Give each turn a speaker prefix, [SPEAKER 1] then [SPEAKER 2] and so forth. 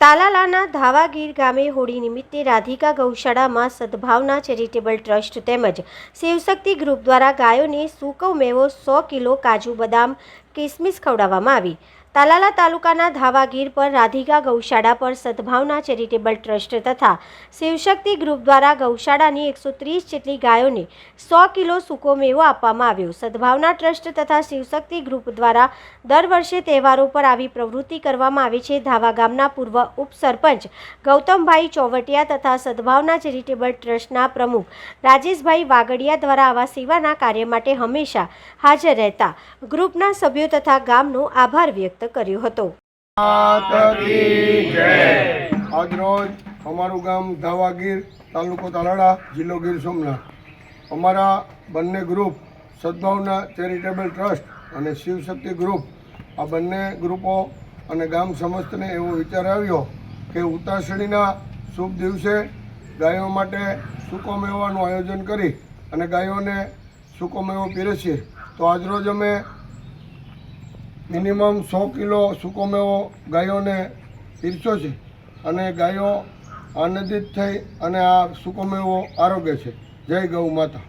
[SPEAKER 1] તાલુકાના ધાવાગીર ગામે હોળી નિમિત્તે રાધિકા ગૌશાળામાં સદભાવના ચેરિટેબલ ટ્રસ્ટ તેમજ શિવશક્તિ ગ્રુપ દ્વારા ગાયોને સૂકવ મેવો સો કિલો કાજુ બદામ, કિસમિસ ખવડાવવામાં આવી. તાલાલા તાલુકાના ધાવાગીર પર રાધિકા ગૌશાળા પર સદભાવના ચેરિટેબલ ટ્રસ્ટ તથા શિવશક્તિ ગ્રુપ દ્વારા ગૌશાળાની એકસો ત્રીસ જેટલી ગાયોને સો કિલો સૂકો મેવો આપવામાં આવ્યો. સદભાવના ટ્રસ્ટ તથા શિવશક્તિ ગ્રુપ દ્વારા દર વર્ષે તહેવારો પર આવી પ્રવૃત્તિ કરવામાં આવે છે. ધાવા ગામના પૂર્વ ઉપસરપંચ ગૌતમભાઈ ચોવટિયા તથા સદભાવના ચેરિટેબલ ટ્રસ્ટના પ્રમુખ રાજેશભાઈ વાગડિયા દ્વારા આવા સેવાના કાર્ય માટે હંમેશા હાજર રહેતા ગ્રુપના સભ્યો તથા ગામનો આભાર વ્યક્ત કર્યો હતો.
[SPEAKER 2] આજરોજ અમારું ગામ ધાવાગીર તાલુકો તાલાડા જિલ્લો ગીર સોમનાથ. અમારા બંને ગ્રુપ સદભાવના ચેરિટેબલ ટ્રસ્ટ અને શિવશક્તિ ગ્રુપ, આ બંને ગ્રુપો અને ગામ સમસ્તને એવો વિચાર આવ્યો કે ઉતાસણીના શુભ દિવસે ગાયો માટે સૂકો મેવાનું આયોજન કરી અને ગાયોને સૂકો મેવો પીરસીએ. તો આજરોજ અમે મિનિમમ સો કિલો સૂકો મેવો ગાયોને પીરસ્યો છે. અને ગાયો આનંદિત થઈ અને આ સૂકો મેવો આરોગ્ય છે. જય ગૌ માતા.